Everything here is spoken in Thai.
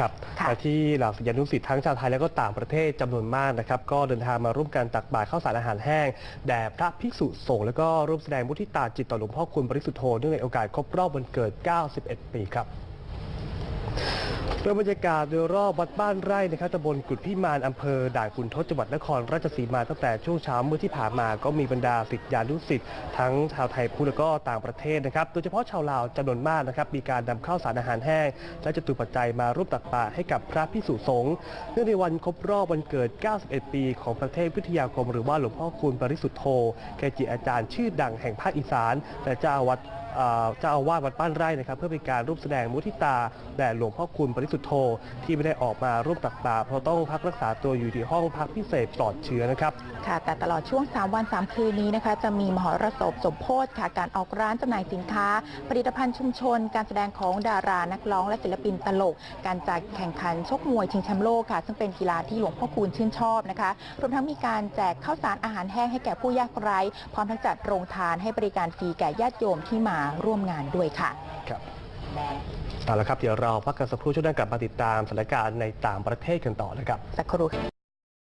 ครับค่ะแต่ที่เหล่าศิษยานุศิษย์ทั้งชาวไทยและก็ต่างประเทศจำนวนมากนะครับ ก็เดินทางมาร่วมกันตักบาตรข้าวสารอาหารแห้งแด่พระภิกษุสงฆ์และก็ร่วมแสดงมุทิตาจิตต่อหลวงพ่อคุณปริสุทธโธเนื่องในโอกาสครบรอบวันเกิด 91 ปีครับ โดยบรรยากาศโดยรอบวัดบ้านไร่นะครับตำบลกุดพิมานอำเภอด่านขุนทดจังหวัดนครราชสีมาตั้งแต่ช่วงเช้าเมื่อที่ผ่านมาก็มีบรรดาศิษยานุศิษย์ทั้งชาวไทยพุทธและก็ต่างประเทศนะครับโดยเฉพาะชาวลาวจำนวนมากนะครับมีการนำข้าวสารอาหารแห้ง และจตุปัจจัยมาร่วมตักบาตรให้กับพระพิสุสงฆ์เนื่องในวันครบรอบวันเกิด 91 ปี ของประเทศวิทยาคม หรือว่าหลวงพ่อคูณปริสุทธโธเกจิอาจารย์ชื่อดังแห่งภาคอีสานและเจ้าวัด เอ่อเจ้าอาวาสวัดบ้านไร่นะครับ เพื่อเป็นการร่วมแสดงมุทิตาแด่หลวงพ่อคุณปริสุทธโธที่ไม่ได้ออกมาร่วมตักบาตรเพราะต้องพักรักษาตัวอยู่ที่ห้องพักพิเศษปลอดเชื้อนะครับค่ะแต่ตลอดช่วง 3 วัน 3 คืนนี้นะคะ จะมีมหรสพสมโพธค่ะการออกร้านจำหน่ายสินค้า ผลิตภัณฑ์ชุมชน การแสดงของดารานักร้อง และศิลปินตลก การจัดแข่งขันชกมวยชิงแชมป์โลกค่ะ ซึ่งเป็นกีฬาที่หลวงพ่อคูณชื่นชอบนะคะรวมทั้งมีการแจกข้าวสารอาหารแห้งให้แก่ผู้ยากไร้พร้อมทั้งจัดโรงทานให้บริการฟรีแก่ญาติโยมที่มาร่วมงานด้วยค่ะครับเอาละครับเดี๋ยวเราพักกันสักครู่ช่วงหน้ากลับมาติดตามสถานการณ์ในต่างประเทศกันต่อนะครับสักครู่ค่ะ